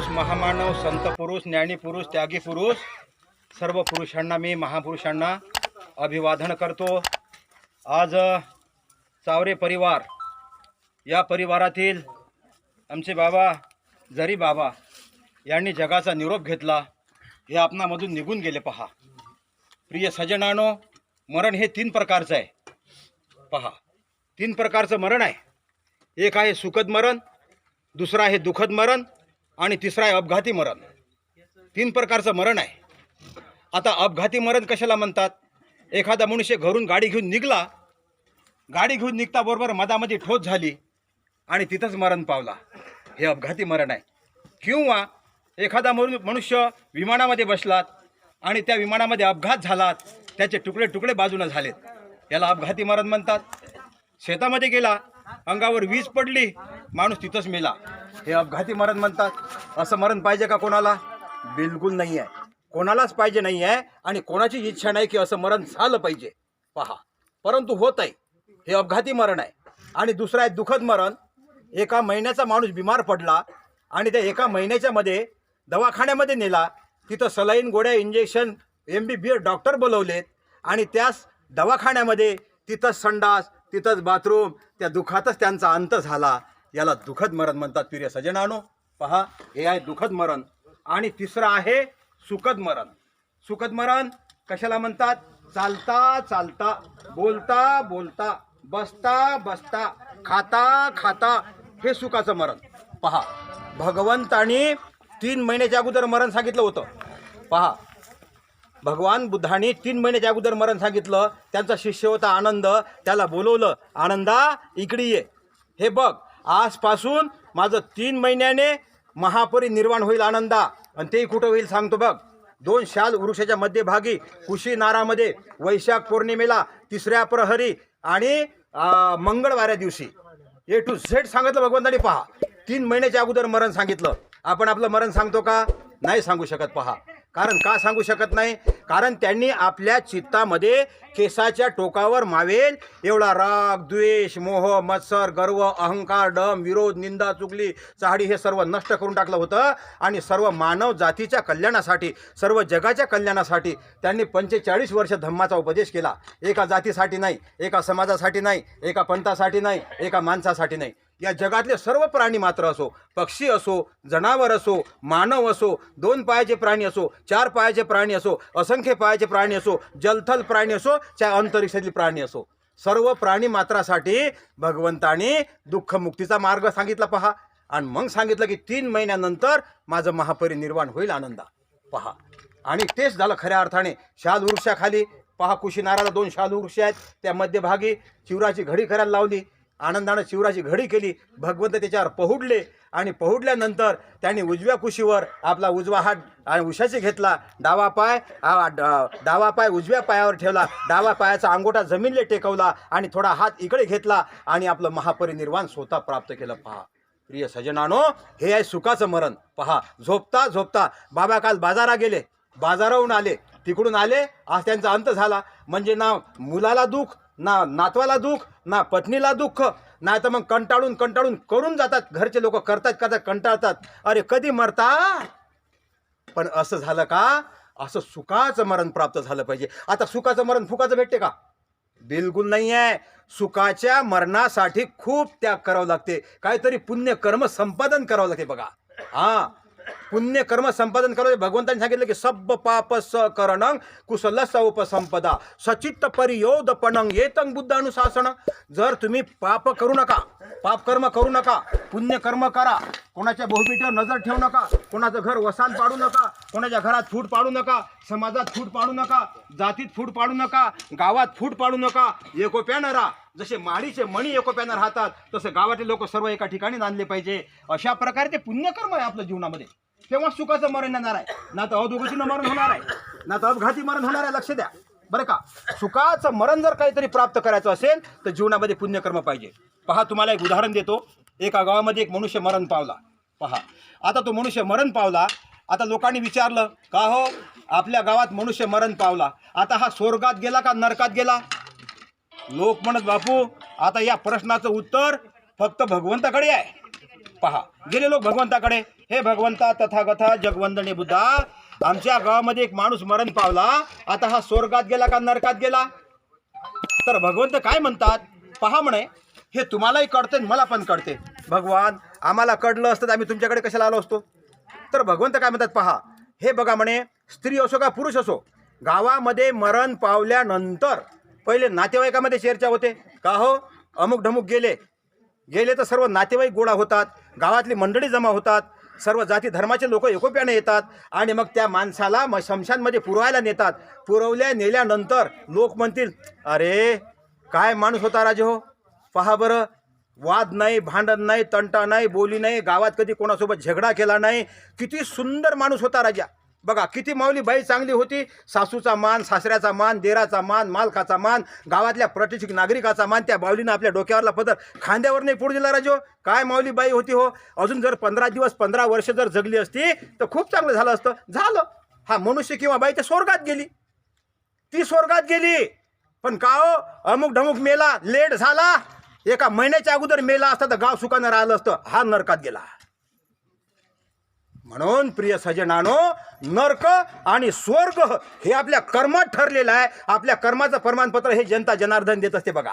पुरुष महामानव संत पुरुष ज्ञानी पुरुष त्यागी पुरुष सर्व पुरुषांना मी महापुरुषांना अभिवादन करतो. आज चावरे परिवार या परिवारातील आमचे बाबा जरी बाबा यांनी जगाचा निरोप घेतला हे आपणामधून निघून गेले पहा. प्रिय सजनानो मरण हे तीन प्रकारचं आहे. पहा तीन प्रकारचं मरण आहे. एक आहे सुखद मरण दुसरं आहे दुःखद मरण आणि तिसरा आहे अपघाती मरण. तीन प्रकारचं मरण आहे. आता अपघाती मरण कशाला म्हणतात? एखादा मनुष्य घरून गाडी घेऊन निघला गाडी घेऊन निघता बरोबर मधामध्ये ठोस झाली आणि तिथंच मरण पावला. हे अपघाती मरण आहे. किंवा एखादा मनु मनुष्य विमानामध्ये बसलात आणि त्या विमानामध्ये अपघात झालात त्याचे तुकडे तुकडे बाजूनं झालेत. याला अपघाती मरण म्हणतात. शेतामध्ये गेला अंगावर वीज पडली माणूस तिथंच मेला. हे अपघाती मरण म्हणतात. असं मरण पाहिजे का कोणाला? बिलकुल नाही आहे. कोणालाच पाहिजे नाही आहे आणि कोणाची इच्छा नाही की असं मरण झालं पाहिजे. पहा. परंतु होत आहे. हे अपघाती मरण आहे. आणि दुसरं आहे दुःखद मरण. एका महिन्याचा माणूस बिमार पडला आणि त्या एका महिन्याच्या मध्ये दवाखान्यामध्ये नेला. तिथं सलाईन गोळ्या injection M B B S doctor बोलवलेत. आणि त्याच दवाखान्यामध्ये तिथंच संडास तिथंच बाथरूम त्या दुःखातच त्यांचा अंत झाला. याला दुःखद मरण म्हणतात प्रिय सजनानो पहा हे आहे दुःखद मरण. आणि तिसरं आहे सुखद मरण. सुखद मरण कशाला म्हणतात? चालता चालता बोलता बोलता बसता बसता खाता खाता हे सुखाचं मरण. पहा भगवंतानी तीन महिन्याच्या अगोदर मरण सांगितलं होतं. पहा भगवान बुद्धाने तीन महिन्याच्या अगोदर मरण सांगितलं. त्यांचा शिष्य होता आनंद. त्याला बोलवलं आनंदा इकडे ये. हे बघ आजपासून माझं तीन महिन्याने महापरिनिर्वाण होईल आनंदा. आणि तेही कुठं होईल सांगतो बघ. दोन शाल वृक्षाच्या मध्यभागी कुशीनारामध्ये वैशाख पौर्णिमेला तिसऱ्या प्रहरी आणि मंगळवाऱ्या दिवशी. ए टू झेड सांगितलं भगवंताने पहा. तीन महिन्याच्या अगोदर मरण सांगितलं. आपण आपलं मरण सांगतो का? नाही सांगू शकत पहा. कारण का सांगू शकत नाही? कारण त्यांनी आपल्या चित्तामध्ये केसाच्या टोकावर मावेल. एवढा राग द्वेष मोह मत्सर गर्व अहंकार डम विरोध निंदा चुगली चाहडी हे सर्व नष्ट करून टाकलं होतं. आणि सर्व मानव जातीच्या कल्याणासाठी सर्व जगाच्या कल्याणासाठी त्यांनी पंचेचाळीस वर्ष धम्माचा उपदेश केला. एका जातीसाठी नाही एका समाजासाठी नाही एका पंथासाठी नाही एका माणसासाठी नाही. या जगातले सर्व प्राणी मात्र असो पक्षी असो जनावर असो मानव असो दोन पायाचे प्राणी असो चार पायाचे प्राणी असो असंख्य पायाचे प्राणी असो जलथल प्राणी असो चाहे अंतरिक्षातील प्राणी असो. सर्व प्राणी मात्रासाठी भगवंताने दुःखमुक्तीचा मार्ग सांगितला पहा. आणि मग सांगितलं की तीन महिन्यानंतर माझं महापरिनिर्वाण होईल आनंदा. पहा. आणि तेच झालं खऱ्या अर्थाने. शाल वृक्षाखाली. पहा कुशीनाराला दोन शाल वृक्ष आहेत. त्या मध्यभागी शिवराची घडी करायला लावली. आनंदानं शिवराची घडी केली भगवंत त्याच्यावर पहुडले आणि पहुडल्यानंतर त्यांनी उजव्या कुशीवर आपला उजवा हात आणि उशाशी घेतला. डावा पाय डावा पाय उजव्या पायावर ठेवला. डावा पायाचा अंगोठा जमीनले टेकवला आणि थोडा हात इकडे घेतला आणि आपलं महापरिनिर्वाण स्वतः प्राप्त केलं. पहा प्रिय सजनानो हे आहे सुखाचं मरण. पहा झोपता झोपता बाबा काल बाजारा गेले बाजाराहून आले तिकडून आले आज त्यांचा अंत झाला. म्हणजे ना मुलाला दुःख ना नातवाला दुःख ना पत्नीला दुःख नाही तर मग कंटाळून कंटाळून करून जातात. घरचे लोक करतात करतात कंटाळतात. अरे कधी मरता पण असं झालं का? असं सुखाचं मरण प्राप्त झालं पाहिजे. आता सुखाचं मरण फुकाचं भेटते का? बिलकुल नाही आहे सुखाच्या मरणासाठी खूप त्याग करावं लागते. काहीतरी पुण्य कर्म संपादन करावं लागते बघा. हा. पुण्य कर्म संपादन करावे भगवंतांनी सांगितलं की सब पाप स करणं कुशल उपसंपदा सचित्त परियोदपणं येतंग बुद्ध अनुशासन. जर तुम्ही पाप करू नका पाप कर्म करू नका पुण्य कर्म करा कोणाच्या बहुपीठीवर नजर ठेवू नका कोणाचं घर वसान पाडू नका कोणाच्या घरात फूट पाडू नका समाजात फूट पाडू नका जातीत फूट पाडू नका गावात फूट पाडू नका एकोप्यानं राहा जसे माळीचे मणी एकोप्यानं राहतात तसे गावातले लोक सर्व एका ठिकाणी नांदले पाहिजे. अशा प्रकारे ते पुण्यकर्म आहे आपल्या जीवनामध्ये. तेव्हा सुखाचं मरण येणार आहे. ना तर अधोगतीनं मरण होणार आहे. ना तर अपघाती मरण होणार आहे लक्ष द्या. बरं का? सुखाचं मरण जर काहीतरी प्राप्त करायचं असेल तर जीवनामध्ये पुण्यकर्म पाहिजे. पहा तुम्हाला एक उदाहरण देतो. एका गावामध्ये एक मनुष्य मरण पावला. पहा. आता तो मनुष्य मरण पावला. आता लोकांनी विचारलं का हो? आपल्या गावात मनुष्य मरण पावला. आता हा स्वर्गात गेला का नरकात गेला? लोक म्हणत बापू आता या प्रश्नाचं उत्तर फक्त भगवंताकडे आहे. पहा. गेले लोक भगवंताकडे. हे भगवंता तथागथा जगवंदने बुद्धा आमच्या गावामध्ये एक माणूस मरण पावला. आता हा स्वर्गात गेला का नरकात गेला? तर भगवंत काय म्हणतात? पहा म्हणे हे तुम्हालाही कळते मला पण कळते. भगवान आम्हाला कळलं असतं तर आम्ही तुमच्याकडे कशाला आलो असतो? तर भगवंत काय म्हणतात पहा हे बघा म्हणे स्त्री असो का पुरुष असो गावामध्ये मरण पावल्यानंतर पहिले नातेवाईकामध्ये चर्चा होते. का हो? अमुक ढमुक गेले. गेले तर सर्व नातेवाईक गोळा होतात गावातली मंडळी जमा होतात सर्व जाती धर्माचे लोक एकोप्याने येतात आणि मग त्या माणसाला म शमशानमध्ये पुरवायला नेतात. पुरवल्या नेल्यानंतर लोक म्हणतील अरे काय माणूस होता राजे हो? पहा बरं वाद नाही भांडण नाही तंटा नाही बोली नाही गावात कधी कोणासोबत झगडा केला नाही. किती सुंदर माणूस होता राजा. बघा किती माऊली बाई चांगली होती. सासूचा मान सासऱ्याचा मान देराचा मान मालकाचा मान गावातल्या प्रतिष्ठित नागरिकाचा मान त्या बावलीनं आपल्या डोक्यावरला पदर. खांद्यावर नाही पुढे दिला राजो. काय माऊली बाई होती हो? अजून जर पंधरा दिवस पंधरा वर्ष जर जगली असती तर खूप चांगलं झालं असतं. झालं. हा मनुष्य किंवा बाई त्या स्वर्गात गेली. ती स्वर्गात गेली. पण का हो? अमुक ढमुक मेला लेट झाला. एका महिन्याच्या अगोदर मेला असता तर गाव सुखानं राहिलं असतं. हा नरकात गेला. म्हणून प्रिय सजनानो नर्क आणि स्वर्ग हे आपल्या कर्मात ठरलेलं आहे. आपल्या कर्माचं प्रमाणपत्र हे जनता जनार्दन देत असते बघा.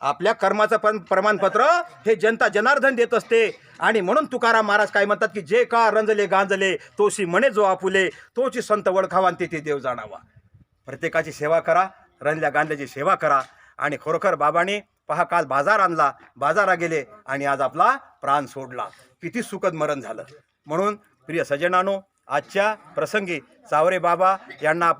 आपल्या कर्माचं पण प्रमाणपत्र हे जनता जनार्दन देत असते. आणि म्हणून तुकाराम महाराज काय म्हणतात की जे का रंजले गांजले तोशी म्हणे जो आपुले तोची संत वळखावान आणि तेथे देव जाणावा. प्रत्येकाची सेवा करा रंजल्या गांधल्याची सेवा करा. आणि खरोखर बाबाने पहा काल बाजार आणला बाजारा गेले आणि आज आपला प्राण सोडला. किती सुखद मरण झालं. म्हणून प्रिय सज्जनानो आजच्या प्रसंगी चावरे बाबा यांना